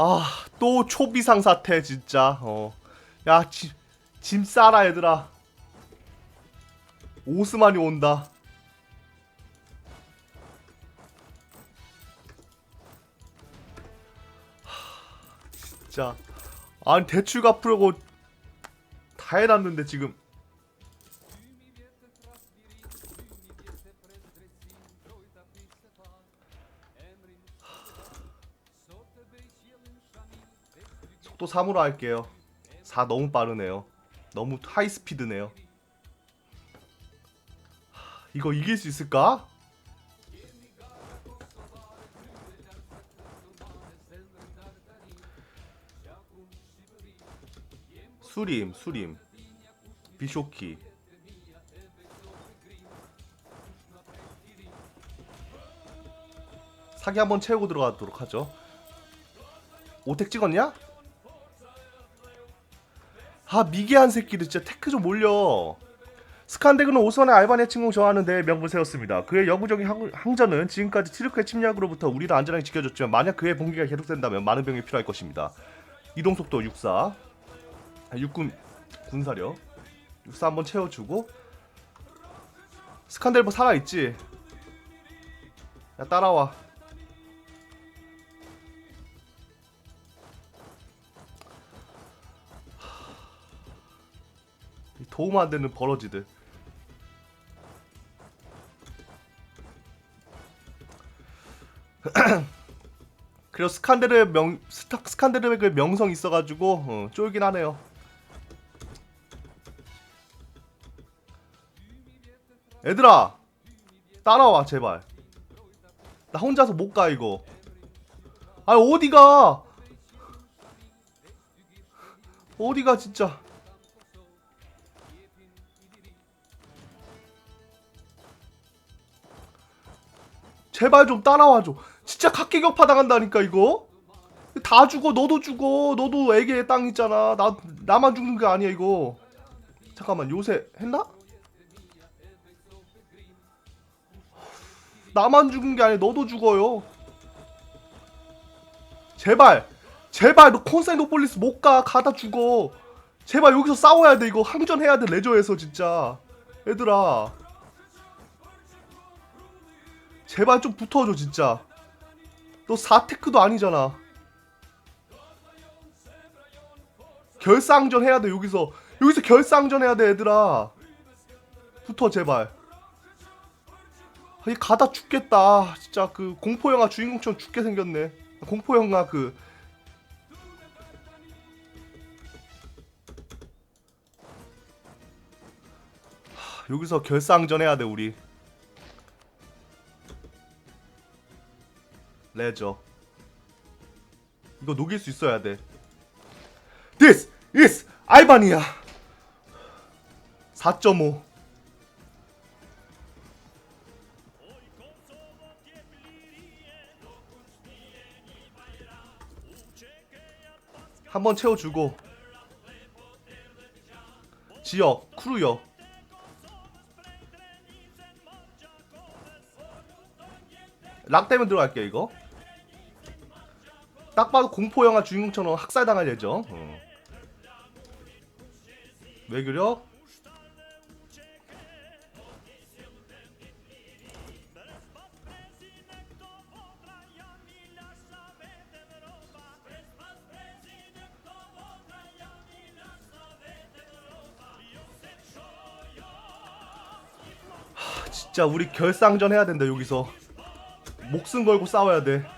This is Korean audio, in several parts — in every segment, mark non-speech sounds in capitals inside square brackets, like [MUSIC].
아, 또 초비상 사태 진짜. 어. 야, 짐, 짐 싸라 얘들아. 오스만이 온다. 하, 진짜. 아니 대출 갚으려고 다 해놨는데 지금. 3으로 할게요. 4 너무 빠르네요. 너무 하이 스피드네요. 하, 이거 이길 수 있을까? 수림, 수림. 비쇼키. 사기 한번 채우고 들어가도록 하죠. 오택 찍었냐? 아 미개한 새끼들 진짜 테크 좀 올려. 스칸데그는 오스만의 알바니아 침공 저하는데 명분 세웠습니다. 그의 영구적인 항, 항전은 지금까지 티르크의 침략으로부터 우리를 안전하게 지켜줬지만 만약 그의 봉기가 계속된다면 많은 병이 필요할 것입니다. 이동 속도 64 아, 육군 군사력. 64 한번 채워주고. 스칸데르버 살아있지? 야 따라와 도움 안 되는 버러지들. 그리고 스칸데르의 명 스타, 스칸데르의 그 명성 있어가지고 어, 쫄긴 하네요. 얘들아 따라와 제발. 나 혼자서 못 가 이거. 아 어디가? 어디가 진짜? 제발 좀 따라와줘. 진짜 각계격파 당한다니까 이거. 다 죽어. 너도 죽어. 너도 애기의 땅 있잖아. 나 나만 죽는 게 아니야 이거. 잠깐만 요새 했나? 나만 죽은 게 아니야. 너도 죽어요. 제발. 제발 너 콘사이노폴리스 못 가. 가다 죽어. 제발 여기서 싸워야 돼 이거. 항전해야 돼 레저에서 진짜. 얘들아. 제발 좀 붙어줘 진짜. 너 4테크도 아니잖아. 결상전 해야 돼 여기서. 여기서 결상전 해야 돼 얘들아. 붙어 제발. 아니 가다 죽겠다. 진짜 그 공포 영화 주인공처럼 죽게 생겼네. 공포 영화 그. 하, 여기서 결상전 해야 돼 우리 레저. 이거 녹일 수 있어야 돼. This is 알바니아 4.5 한번 채워주고. 지역 크루역. 락되면 들어갈게요 이거 딱 봐도 공포 영화 주인공처럼 학살당할 예정. 어. 외교력. 하, 진짜 우리 결상전 해야 된다 여기서 목숨 걸고 싸워야 돼.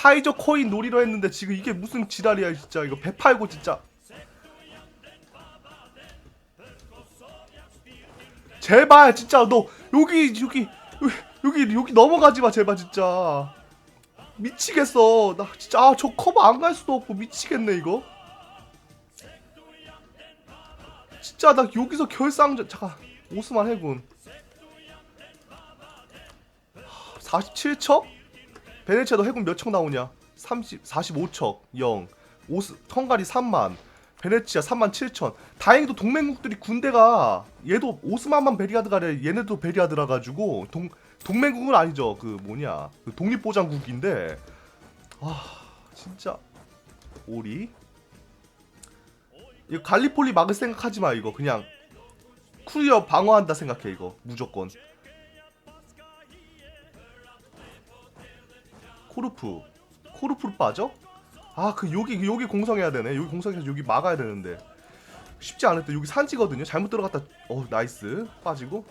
카이저 코인 놀이로 했는데 지금 이게 무슨 지랄이야 진짜. 이거 배 팔고 진짜. 제발 진짜. 너 여기 여기 여기 여기 넘어가지 마 제발 진짜. 미치겠어. 나 진짜 아, 저 커버 안 갈 수도 없고 미치겠네 이거. 진짜 나 여기서 결상전 잠깐 오스만 해군. 47척? 베네치아도 해군 몇 척 나오냐? 30, 45척 0 오스 헝가리 3만 베네치아 37,000 다행히도 동맹국들이 군대가 얘도 오스만만 베리아드가 아니라 얘네도 베리아드라 가지고 동 동맹국은 아니죠. 그 뭐냐? 그 독립보장국인데. 아 진짜. 오리. 이거 갈리폴리 막을 생각하지 마 이거. 그냥. 쿠리어 방어한다 생각해 이거. 무조건 코르프. 코르프로 빠져? 아 그 여기 여기 공성해야 되네. 여기 공성해서 여기 막아야 되는데. 쉽지 않을 때 여기 산지거든요. 잘못 들어갔다. 어 나이스. 빠지고.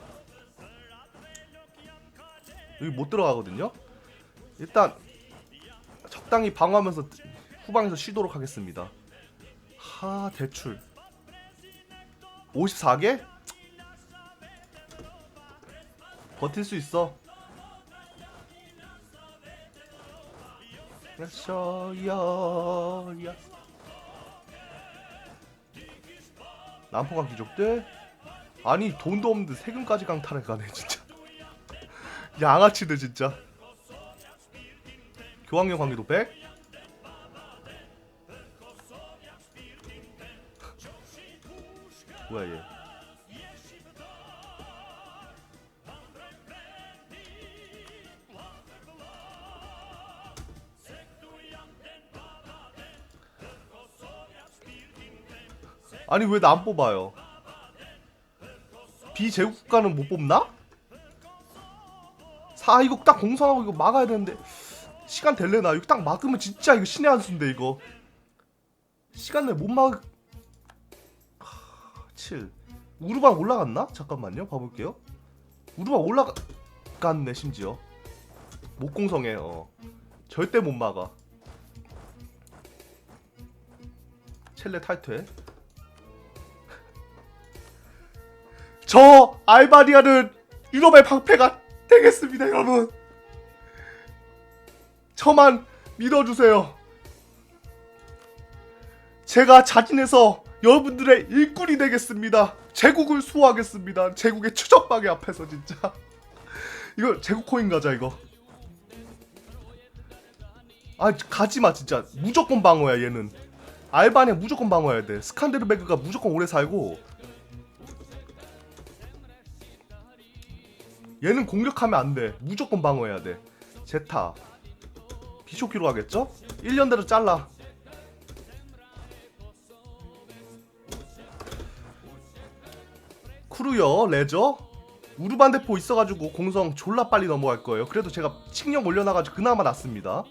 여기 못 들어가거든요. 일단 적당히 방어하면서 후방에서 쉬도록 하겠습니다. 하 대출. 54개? 버틸 수 있어 야샤야야. 남포강 귀족들 아니 돈도 없는데 세금까지 강탈해 가네 진짜. [LAUGHS] 양아치들 진짜. 교황령 관계도 100 뭐야 얘 아니 왜 나 안 뽑아요? 비제국 국가는 못 뽑나? 사 이거 딱 공성하고 이거 막아야 되는데 시간 될래나? 이거 딱 막으면 진짜 이거 신의 한 수인데 이거 시간 내에 못 막. 하, 7 우르방 올라갔나? 잠깐만요 봐볼게요 우르방 올라갔네 심지어 못 공성해 어 절대 못 막아 첼레 탈퇴 저 알바니아는 유럽의 방패가 되겠습니다, 여러분. 저만 믿어주세요. 제가 자진해서 여러분들의 일꾼이 되겠습니다. 제국을 수호하겠습니다. 제국의 추적박이 앞에서 진짜. 이거 제국 코인 가자 이거. 아 가지마 진짜 무조건 방어야 얘는. 알바니아 무조건 방어해야 돼. 스칸데르베그가 무조건 오래 살고 얘는 공격하면 안 돼. 무조건 방어해야 돼. 제타. 비쇼키로 하겠죠? 1년대로 잘라. 크루여, 레저. 우르반대포 있어가지고 공성 졸라 빨리 넘어갈 거예요. 그래도 제가 칙령 올려놔가지고 그나마 낫습니다.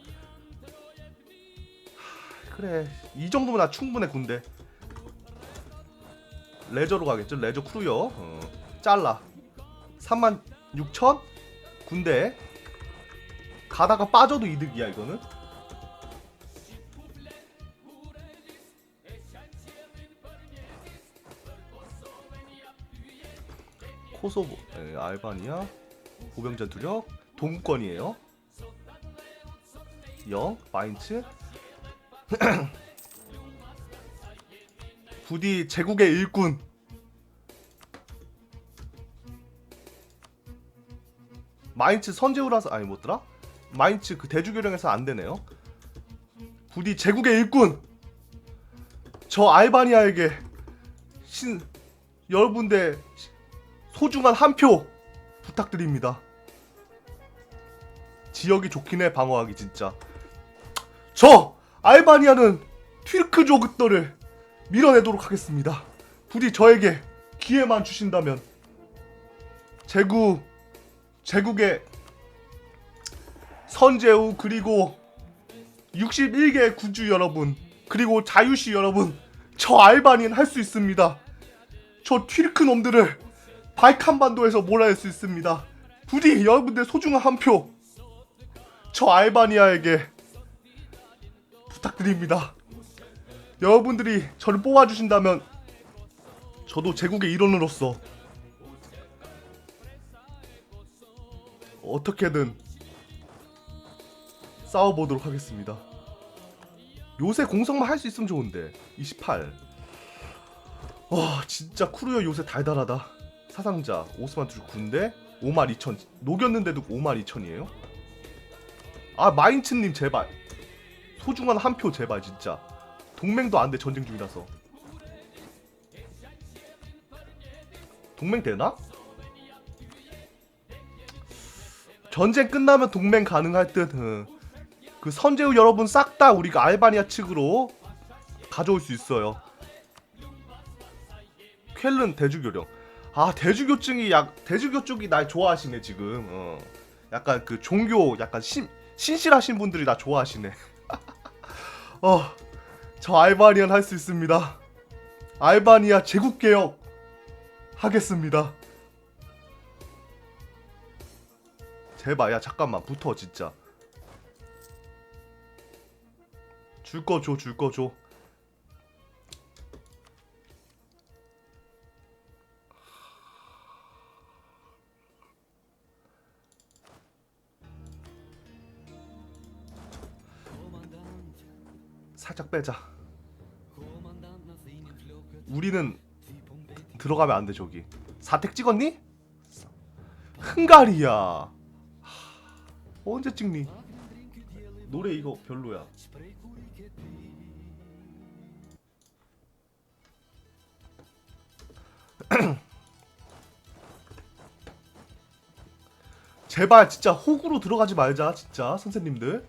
하, 그래. 이 정도면 나 충분해, 군대. 레저로 가겠죠? 레저 크루여. 어. 잘라. 3만 6천? 군대? 가다가 빠져도 이득이야 이거는? 코소보 에, 알바니아. 보병전 투력 동권이에요. 0 마인츠. [CLEARS THROAT] 부디 제국의 일꾼 마인츠 선제우라서 아니 뭐더라? 마인츠 그 대주교령에서 안 되네요. 부디 제국의 일꾼 저 알바니아에게 신 여러분들 소중한 한 표 부탁드립니다. 지역이 좋긴 해 방어하기 진짜. 저 알바니아는 튀르크족들을 밀어내도록 하겠습니다. 부디 저에게 기회만 주신다면 제국 제국의 선제우 그리고 61개 군주 여러분 그리고 자유시 여러분 저 알바닌 할수 있습니다. 저 튀르크 놈들을 발칸반도에서 몰아낼 수 있습니다. 부디 여러분들 소중한 한 표 저 알바니아에게 부탁드립니다. 여러분들이 저를 뽑아주신다면 저도 제국의 일원으로서 어떻게든 싸워보도록 하겠습니다. 요새 공성만 할 수 있으면 좋은데 28. 와 진짜 쿠르요 요새 달달하다. 사상자 오스만 투 군대 5만 2천 녹였는데도 5만 2천이에요? 아 마인츠님 제발 소중한 한 표 제발 진짜 동맹도 안 돼 전쟁 중이라서 동맹 되나? 전쟁 끝나면 동맹 가능할 듯. 응. 그 선제후 여러분 싹 다 우리가 알바니아 측으로 가져올 수 있어요. 쾰른 대주교령. 아 대주교증이 약 대주교 쪽이 날 좋아하시네 지금. 어. 약간 그 종교 약간 신 신실하신 분들이 나 좋아하시네. [LAUGHS] 어, 저 알바니안 할 수 있습니다. 알바니아 제국 개혁 하겠습니다. 제발 야 잠깐만 붙어 진짜. 줄 거 줘, 줄 거 줘. 살짝 빼자. 우리는 들어가면 안 돼 저기. 사택 찍었니? 흥가리야. 하, 언제 찍니? 노래 이거 별로야. [CLEARS THROAT] 제발 진짜 호구로 들어가지 말자 진짜 선생님들.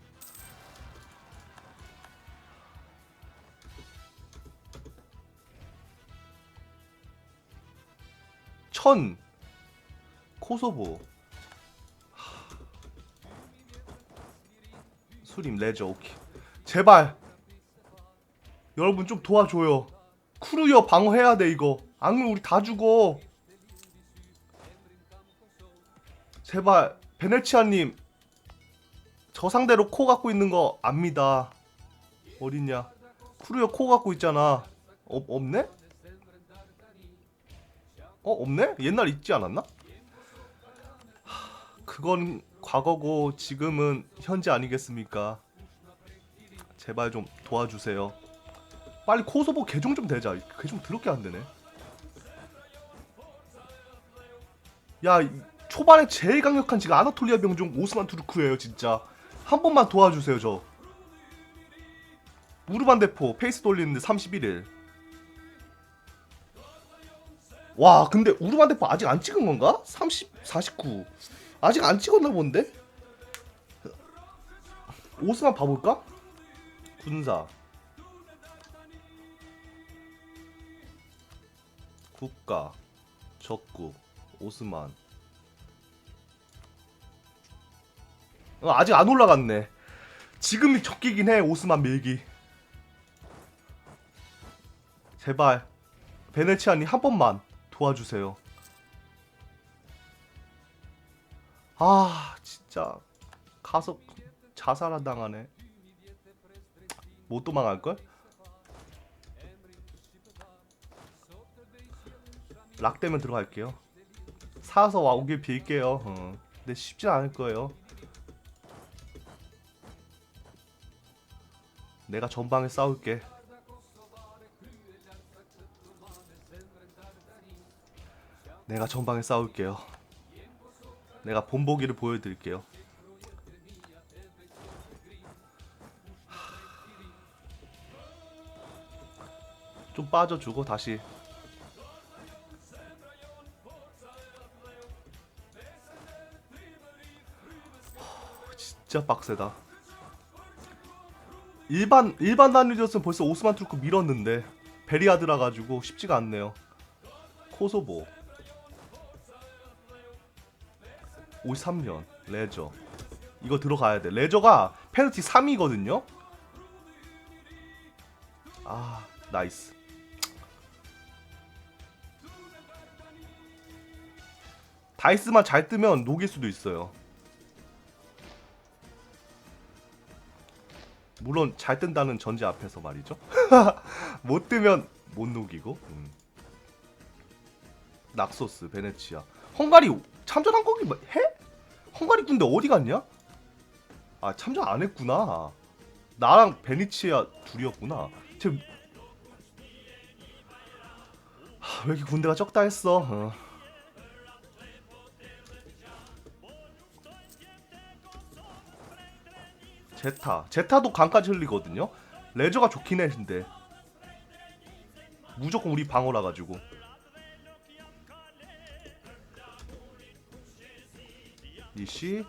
천 코소보 수림 레저 오케이. 제발. 여러분 좀 도와줘요. 크루여 방어해야 돼 이거. 악물 우리 다 죽어. 제발 베네치아님. 저 상대로 코 갖고 있는 거 압니다. 어딨냐? 크루여 코 갖고 있잖아. 어, 없네? 어 없네? 옛날 있지 않았나? 하, 그건 과거고 지금은 현재 아니겠습니까? 제발 좀 도와주세요. 빨리 코소보 개종 좀 되자. 개종 더럽게 안 되네. 야 이- 초반에 제일 강력한 지가 아나톨리아 병종 오스만 투르크예요 진짜. 한 번만 도와주세요 저. 무르반 대포 페이스 돌리는데 31일. 와 근데 우르반 대포 아직 안 찍은 건가? 30, 49 아직 안 찍었나 본데? 오스만 봐볼까? 군사. 국가. 적국 오스만. 어, 아직 안 올라갔네. 지금이 적기긴 해 오스만 밀기. 제발. 베네치아님 한 번만 도와주세요. 아 진짜 가서 자살한 당하네. 못 도망갈 걸? 락 되면 들어갈게요. 사서 와 오길 빌게요. 어. 근데 쉽진 않을 거예요. 내가 전방에 싸울게. 내가 전방에 싸울게요. 내가 본보기를 보여드릴게요. 좀 빠져주고 다시 진짜 빡세다. 일반 일반 단위였으면 벌써 오스만 투르크 밀었는데 베리아드라 가지고 쉽지가 않네요. 코소보 53년. 레저. 이거 들어가야 돼. 레저가 페널티 3이거든요? 아 나이스. 다이스만 잘 뜨면 녹일 수도 있어요. 물론 잘 뜬다는 전제 앞에서 말이죠. [LAUGHS] 못 뜨면 못 녹이고. 음. 낙소스 베네치아. 헝가리 참전 한 거기 뭐 해? 헝가리 군대 어디 갔냐? 아 참전 안 했구나. 나랑 베니치아 둘이었구나. 쟤... 하, 왜 이렇게 군대가 적다 했어? 어. 제타, 제타도 강까지 흘리거든요. 레저가 좋긴 해, 근데 무조건 우리 방어라 가지고. DC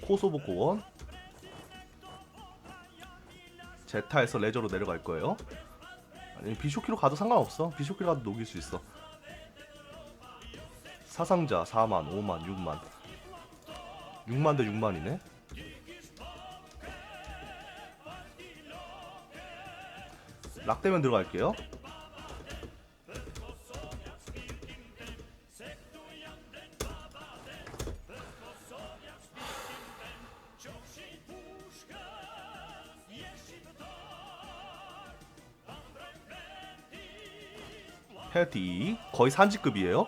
코소보 고원 제타에서 레저로 내려갈 거예요. 아니 비쇼키로 가도 상관없어. 비쇼키로 가도 녹일 수 있어. 사상자 4만, 5만, 6만. 6만 대 6만이네. 락대면 들어갈게요. 패티 거의 산지급이에요.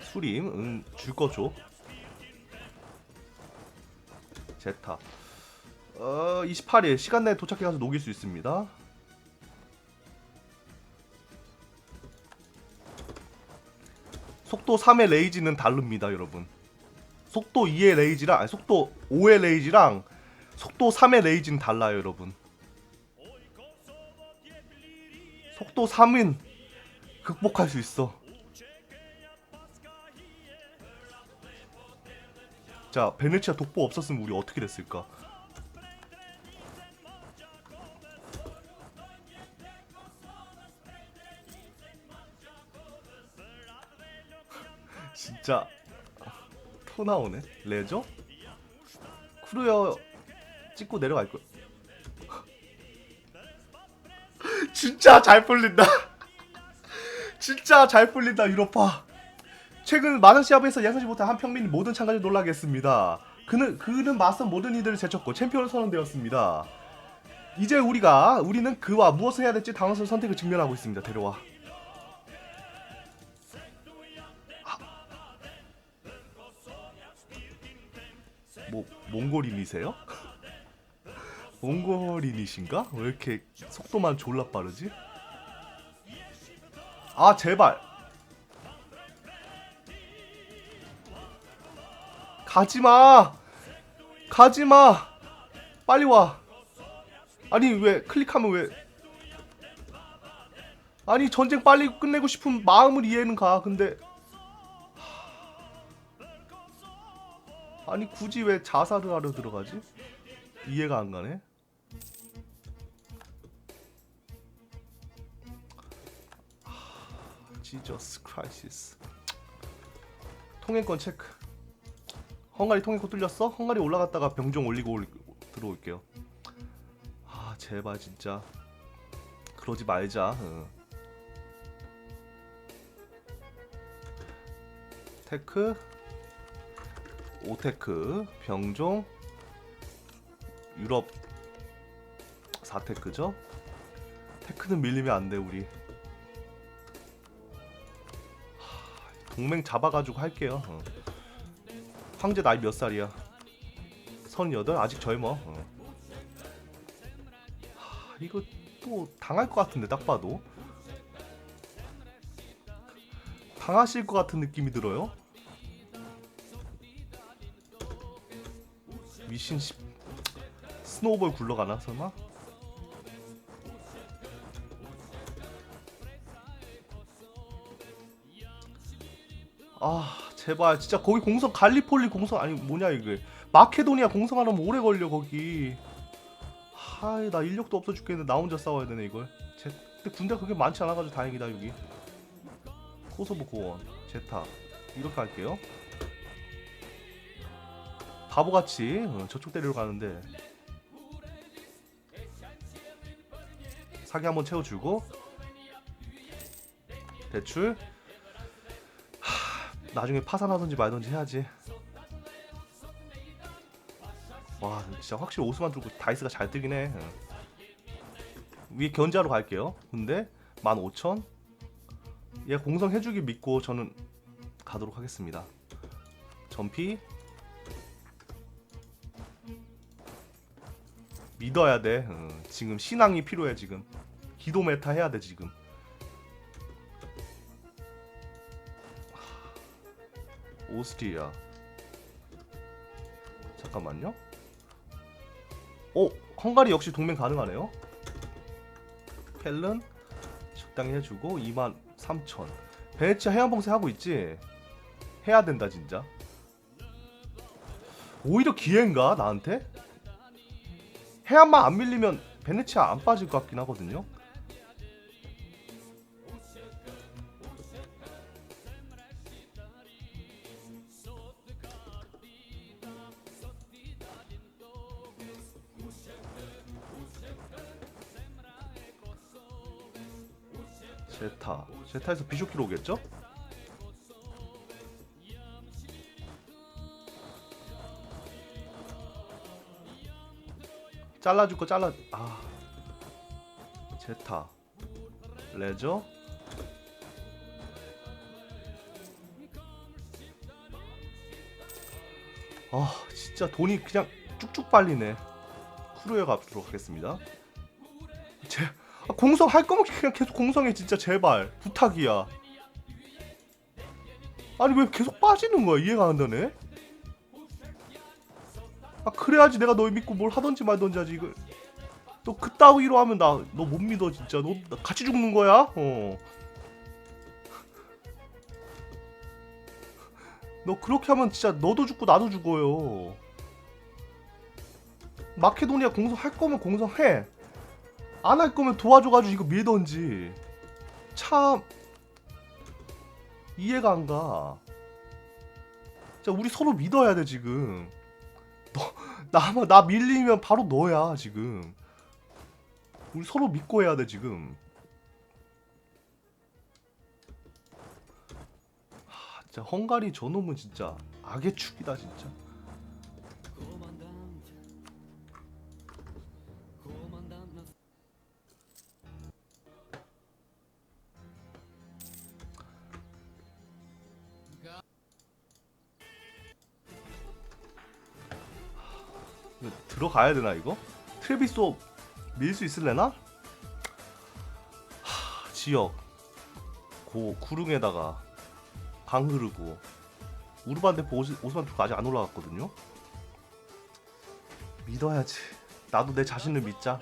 수림 응 줄 거죠. 제타 어 28일 시간 내에 도착해 가서 녹일 수 있습니다. 속도 3의 레이지는 다릅니다, 여러분. 속도 2의 레이지랑 아니 속도 5의 레이지랑 속도 3의 레이지는 달라요, 여러분. 속도 3은 극복할 수 있어. 자, 베네치아 독보 없었으면 우리 어떻게 됐을까? [LAUGHS] 진짜 토 나오네. 레저? 크루어 찍고 내려갈 걸. [LAUGHS] 진짜 잘 풀린다. [LAUGHS] 진짜 잘 풀린다 유로파. 최근 많은 시합에서 예상치 못한 한평민 모든 참가자 놀라게 했습니다. 그는 그는 맞선 모든 이들을 제쳤고 챔피언을 선언되었습니다. 이제 우리가 우리는 그와 무엇을 해야 될지 당황스러운 선택을 직면하고 있습니다. 데려와. 뭐 몽골인이세요? 몽골인이신가? 왜 이렇게 속도만 졸라 빠르지? 아 제발 가지마 가지마 빨리 와 아니 왜 클릭하면 왜 아니 전쟁 빨리 끝내고 싶은 마음을 이해는 가 근데 아니 굳이 왜 자살을 하러 들어가지? 이해가 안 가네. 지저스 크라이시스. 통행권 체크. 헝가리 통행권 뚫렸어? 헝가리 올라갔다가 병종 올리고 올, 들어올게요. 아 제발 진짜 그러지 말자. 응. 테크 오테크, 병종, 유럽 4테크죠? 테크는 밀리면 안 돼 우리. 동맹 잡아가지고 할게요. 어. 황제 나이 몇 살이야? 38? 아직 젊어. 어. 하, 이거 또 당할 것 같은데 딱 봐도 당하실 것 같은 느낌이 들어요. 미신 10 스노우볼 굴러가나 설마? 아 제발. 진짜 거기 공성 갈리폴리 공성 아니 뭐냐 이게. 마케도니아 공성하려면 오래 걸려 거기. 하이 나 인력도 없어 죽겠는데 나 혼자 싸워야 되네 이걸. 제, 근데 군대 그렇게 많지 않아가지고 다행이다 여기. 코소보 고원 제타. 이렇게 할게요. 바보같이 어, 저쪽 데리러 가는데. 사기 한번 채워주고. 대출. 하, 나중에 파산하든지 말든지 해야지 와 진짜 확실히 오스만 들고 다이스가 잘 뜨긴 해 어. 위에 견제하러 갈게요 근데 15,000 얘 공성 해주기 믿고 저는 가도록 하겠습니다 전피 믿어야 돼. 어, 지금 신앙이 필요해 지금. 기도 메타 해야 돼 지금. 오스트리아. 잠깐만요. 오, 헝가리 역시 동맹 가능하네요. 켈른 적당히 해주고 2만 3천 베네치아 해안봉쇄 하고 있지? 해야 된다 진짜 오히려 기회인가 나한테? 해안만 안 밀리면 베네치아 안 빠질 것 같긴 하거든요 제타 제타에서 비쇼키로 오겠죠? 잘라줄 거 잘라. 아. 제타. 레저. 아 진짜 돈이 그냥 쭉쭉 빨리네. 쿠르에 가도록 하겠습니다 공성 할 거면 그냥 계속 공성해 진짜 제발. 부탁이야. 아니 왜 계속 빠지는 거야? 이해가 안 되네? 아 그래야지 내가 널 믿고 뭘 하던지 말던지 하지 이걸 너 그따위로 하면 나 너 못 믿어 진짜. 너나 같이 죽는 거야? [LAUGHS] 어 너 그렇게 하면 진짜 너도 죽고 나도 죽어요. 마케도니아 공성 할 거면 공성해 안 할 거면 도와줘가지고 이거 밀던지 참 이해가 안 가. 자 우리 서로 믿어야 돼 지금. 너나나 나 밀리면 바로 너야 지금. 우리 서로 믿고 해야 돼 지금. 하, 진짜 헝가리 저놈은 진짜 악의 축이다 진짜. 들어가야 되나 이거? 트레비소 밀 수 있을래나? 하, 지역 고 구릉에다가 강 흐르고 우르반 대포 오스- 오스만 투가 아직 안 올라갔거든요. 믿어야지. 나도 내 자신을 믿자.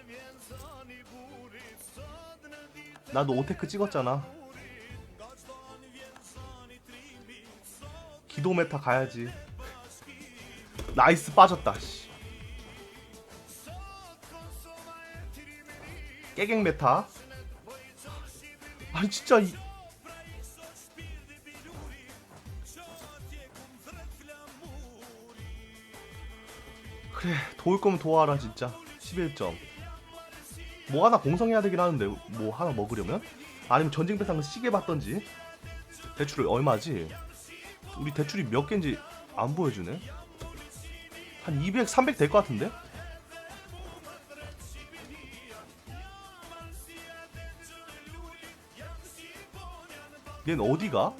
나도 오테크 찍었잖아. 기도 메타 가야지. 나이스 빠졌다. 씨. 깨갱 메타. 아니 진짜 이 그래 도울 거면 도와라 진짜. 11점. 뭐 하나 공성해야 되긴 하는데 뭐 하나 먹으려면? 아니면 전쟁 배상을 시계 받던지? 대출이 얼마지? 우리 대출이 몇 개인지 안 보여주네. 한 200, 300 될 것 같은데 얜 어디가?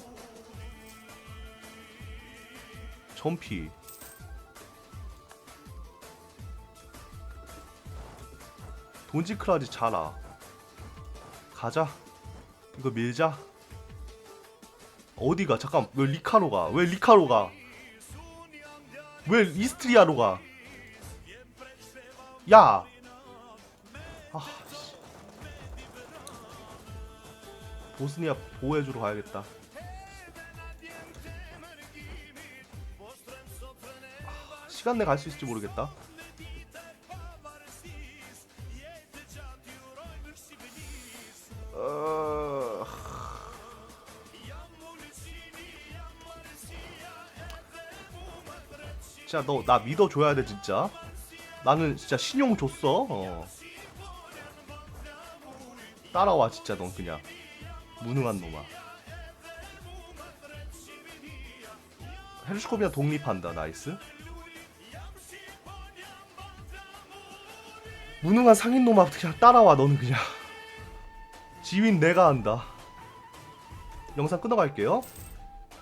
점피. 돈지크라지 자라. 가자. 이거 밀자. 어디가? 잠깐 왜 리카로가? 왜 리카로가? 왜 이스트리아로가? 야! 아, 보스니아 보호해주러 가야겠다. 아, 시간 내 갈 수 있을지 모르겠다. 어... 진짜 너 나 믿어줘야 돼 진짜. 나는 진짜 신용 줬어. 어. 따라와 진짜 넌 그냥 무능한 놈아 헤르시코비아 독립한다 나이스. 무능한 상인놈아 그냥 따라와 너는 그냥. 지윈 내가 한다. 영상 끊어갈게요